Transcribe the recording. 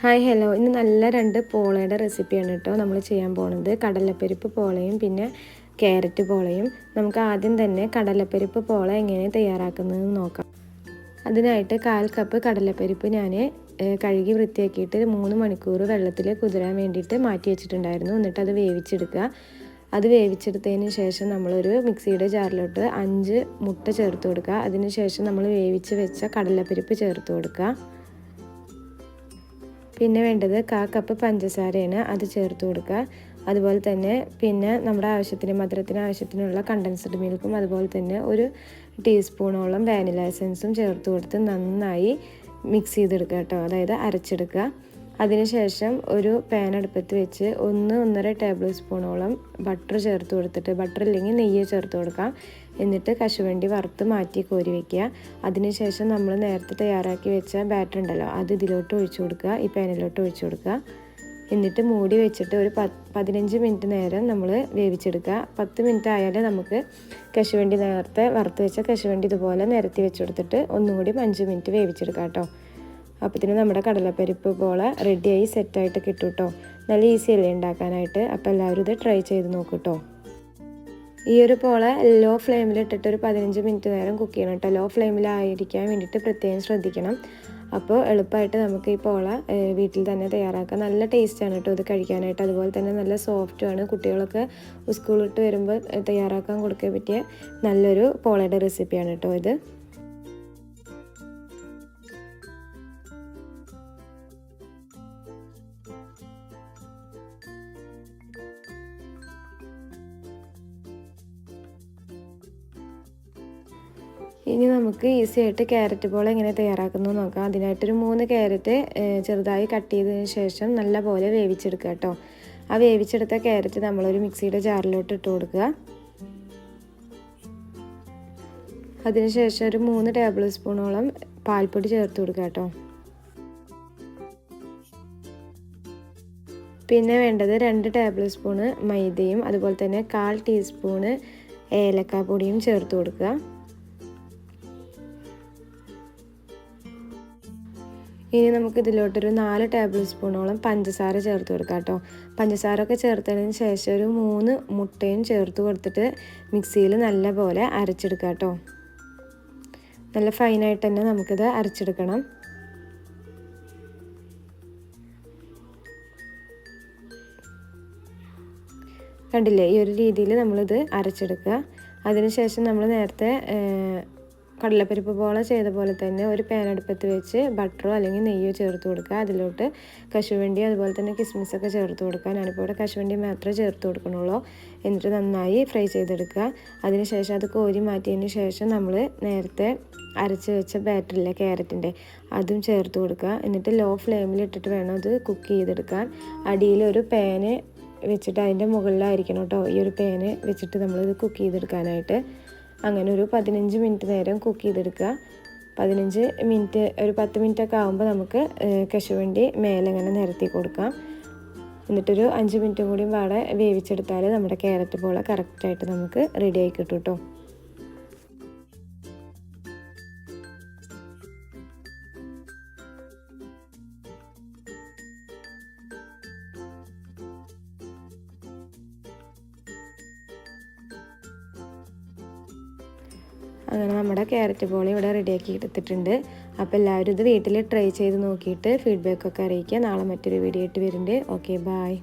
Hi hello ഇന്ന് നല്ല രണ്ട് പോളയുടെ റെസിപ്പിയാണ് കേട്ടോ നമ്മൾ ചെയ്യാൻ പോണത്. കടലപ്പരിപ്പ് പോളയും പിന്നെ ക്യാരറ്റ് പോളയും. നമുക്ക് ആദ്യം തന്നെ കടലപ്പരിപ്പ് പോള എങ്ങനെ തയ്യാറാക്കുന്നതെന്ന് നോക്കാം. അതിനായിട്ട് കാൽ കപ്പ് കടലപ്പരിപ്പ് ഞാൻ കഴുകി വൃത്തിയാക്കിയിട്ട് മൂന്ന് മണിക്കൂർ വെള്ളത്തിൽ കുതിരാൻ വേണ്ടിയിട്ട് മാറ്റി വെച്ചിട്ടുണ്ടായിരുന്നു. എന്നിട്ട് അത് വേവിച്ചെടുക്കുക. അത് വേവിച്ചെടുത്തതിന് ശേഷം നമ്മളൊരു മിക്സിയുടെ ജാറിലോട്ട് അഞ്ച് മുട്ട ചേർത്ത് കൊടുക്കുക. അതിന് ശേഷം നമ്മൾ വേവിച്ച് വെച്ച കടലപ്പരിപ്പ് ചേർത്ത് കൊടുക്കുക. പിന്നെ വേണ്ടത് കാ കപ്പ് പഞ്ചസാരയാണ് അത് ചേർത്ത് കൊടുക്കുക. അതുപോലെ തന്നെ പിന്നെ നമ്മുടെ ആവശ്യത്തിന് മധുരത്തിന് ആവശ്യത്തിനുള്ള കണ്ടൻസ്ഡ് മിൽക്കും അതുപോലെ തന്നെ ഒരു ടീസ്പൂണോളം വാനില എസൻസും ചേർത്ത് കൊടുത്ത് നന്നായി മിക്സ് ചെയ്തെടുക്കുക കേട്ടോ. അതായത് അരച്ചെടുക്കുക. അതിനുശേഷം ഒരു പാൻ അടുപ്പത്ത് വെച്ച് ഒന്ന് ഒന്നര ടേബിൾ സ്പൂണോളം ബട്ടർ ചേർത്ത് കൊടുത്തിട്ട് ബട്ടർ ഇല്ലെങ്കിൽ നെയ്യ് ചേർത്ത് കൊടുക്കാം. എന്നിട്ട് കശുവണ്ടി വറുത്ത് മാറ്റി കോരി വയ്ക്കുക അതിനുശേഷം നമ്മൾ നേരത്തെ തയ്യാറാക്കി വെച്ച ബാറ്റർ ഉണ്ടല്ലോ അത് ഇതിലോട്ട് ഒഴിച്ചു കൊടുക്കുക ഈ പാനിലോട്ട് ഒഴിച്ചു കൊടുക്കുക. എന്നിട്ട് മൂടി വെച്ചിട്ട് ഒരു പതിനഞ്ച് മിനിറ്റ് നേരം നമ്മൾ വേവിച്ചെടുക്കുക. പത്ത് മിനിറ്റ് ആയാലേ നമുക്ക് കശുവണ്ടി നേരത്തെ വറുത്ത് വെച്ച കശുവണ്ടി ഇതുപോലെ നിരത്തി വെച്ചെടുത്തിട്ട് ഒന്നും കൂടി അഞ്ച് മിനിറ്റ് വേവിച്ചെടുക്കാം കേട്ടോ. അപ്പത്തിന് നമ്മുടെ കടലപ്പരിപ്പ് പോലെ റെഡിയായി സെറ്റായിട്ട് കിട്ടും കേട്ടോ. നല്ല ഈസിയല്ലേ ഉണ്ടാക്കാനായിട്ട്? അപ്പോൾ എല്ലാവരും ഇത് ട്രൈ ചെയ്ത് നോക്കൂട്ടോ ഈ ഒരു പോള ലോ ഫ്ലെയിമിൽ ഇട്ടിട്ട് ഒരു പതിനഞ്ച് മിനിറ്റ് നേരം കുക്ക് ചെയ്യണം കേട്ടോ ലോ ഫ്ലെയിമിലായിരിക്കാൻ വേണ്ടിയിട്ട് പ്രത്യേകം ശ്രദ്ധിക്കണം. അപ്പോൾ എളുപ്പമായിട്ട് നമുക്ക് ഈ പോള വീട്ടിൽ തന്നെ തയ്യാറാക്കാം. നല്ല ടേസ്റ്റാണ് കേട്ടോ ഇത് കഴിക്കാനായിട്ട്. അതുപോലെ തന്നെ നല്ല സോഫ്റ്റുമാണ് കുട്ടികളൊക്കെ സ്കൂളിട്ട് വരുമ്പോൾ തയ്യാറാക്കാൻ കൊടുക്കാൻ പറ്റിയ നല്ലൊരു പോളയുടെ റെസിപ്പിയാണ് കേട്ടോ ഇത്. ഇനി നമുക്ക് ഈസി ആയിട്ട് ക്യാരറ്റ് ബോൾ എങ്ങനെ തയ്യാറാക്കുന്നു നോക്കാം. അതിനായിട്ടൊരു മൂന്ന് ക്യാരറ്റ് ചെറുതായി കട്ട് ചെയ്തതിന് ശേഷം നല്ല പോലെ വേവിച്ചെടുക്കുക കേട്ടോ. ആ വേവിച്ചെടുത്ത ക്യാരറ്റ് നമ്മളൊരു മിക്സിയുടെ ജാറിലോട്ട് ഇട്ട് കൊടുക്കുക. അതിനുശേഷം ഒരു മൂന്ന് ടേബിൾ സ്പൂണോളം പാൽപ്പൊടി ചേർത്ത് കൊടുക്കുക കേട്ടോ. പിന്നെ വേണ്ടത് രണ്ട് ടേബിൾ സ്പൂണ് മൈദയും അതുപോലെ തന്നെ കാൽ ടീസ്പൂണ് ഏലക്കാപ്പൊടിയും ചേർത്ത് കൊടുക്കുക. ഇനി നമുക്ക് ഇതിലോട്ടൊരു നാല് ടേബിൾ സ്പൂണോളം പഞ്ചസാര ചേർത്ത് കൊടുക്കാം കേട്ടോ. പഞ്ചസാര ഒക്കെ ചേർത്തതിന് ശേഷം ഒരു മൂന്ന് മുട്ടയും ചേർത്ത് കൊടുത്തിട്ട് മിക്സിയിൽ നല്ല പോലെ അരച്ചെടുക്കാം കേട്ടോ. നല്ല ഫൈനായിട്ട് തന്നെ നമുക്കിത് അരച്ചെടുക്കണം. കണ്ടില്ലേ? ഈ ഒരു രീതിയിൽ നമ്മളിത് അരച്ചെടുക്കുക. അതിനുശേഷം നമ്മൾ നേരത്തെ കടലപ്പരിപ്പ് പോലെ ചെയ്ത പോലെ തന്നെ ഒരു പാൻ അടുപ്പത്ത് വെച്ച് ബട്ടറോ അല്ലെങ്കിൽ നെയ്യോ ചേർത്ത് കൊടുക്കുക. അതിലോട്ട് കശുവണ്ടി അതുപോലെ തന്നെ കിസ്മിസൊക്കെ ചേർത്ത് കൊടുക്കുക. ഞാനിപ്പോൾ ഇവിടെ കശുവണ്ടി മാത്രമേ ചേർത്ത് കൊടുക്കണുള്ളൂ എന്നിട്ട് നന്നായി ഫ്രൈ ചെയ്തെടുക്കുക. അതിനുശേഷം അത് കോരി മാറ്റിയതിന് ശേഷം നമ്മൾ നേരത്തെ അരച്ച് വെച്ച ബാറ്ററില്ല ക്യാരറ്റിന്റെ അതും ചേർത്ത് കൊടുക്കുക. എന്നിട്ട് ലോ ഫ്ലെയിമിൽ ഇട്ടിട്ട് വേണം അത് കുക്ക് ചെയ്തെടുക്കാൻ. അടിയിൽ ഒരു പാന് വെച്ചിട്ട് അതിന്റെ മുകളിലായിരിക്കണം കേട്ടോ ഈ ഒരു പാന് വെച്ചിട്ട് നമ്മളിത് കുക്ക് ചെയ്തെടുക്കാനായിട്ട്. അങ്ങനെ ഒരു പതിനഞ്ച് മിനിറ്റ് നേരം കുക്ക് ചെയ്തെടുക്കുക. പതിനഞ്ച് മിനിറ്റ് ഒരു പത്ത് മിനിറ്റ് ഒക്കെ ആകുമ്പോൾ നമുക്ക് കശുവണ്ടി മേലെ ഇങ്ങനെ നിരത്തി കൊടുക്കാം. എന്നിട്ടൊരു അഞ്ച് മിനിറ്റും കൂടി പാടെ വേവിച്ചെടുത്താൽ നമ്മുടെ ക്യാരറ്റ് പോലെ കറക്റ്റായിട്ട് നമുക്ക് റെഡി ആയി കിട്ടും കേട്ടോ അങ്ങനെ നമ്മുടെ ക്യാരറ്റ് ബോൾ ഇവിടെ റെഡിയാക്കി എടുത്തിട്ടുണ്ട്. അപ്പോൾ എല്ലാവരും ഇത് വീട്ടിൽ ട്രൈ ചെയ്ത് നോക്കിയിട്ട് ഫീഡ്ബാക്കൊക്കെ അറിയിക്കുക. നാളെ മറ്റൊരു വീഡിയോ ആയിട്ട് വരുന്നുണ്ട്. Okay bye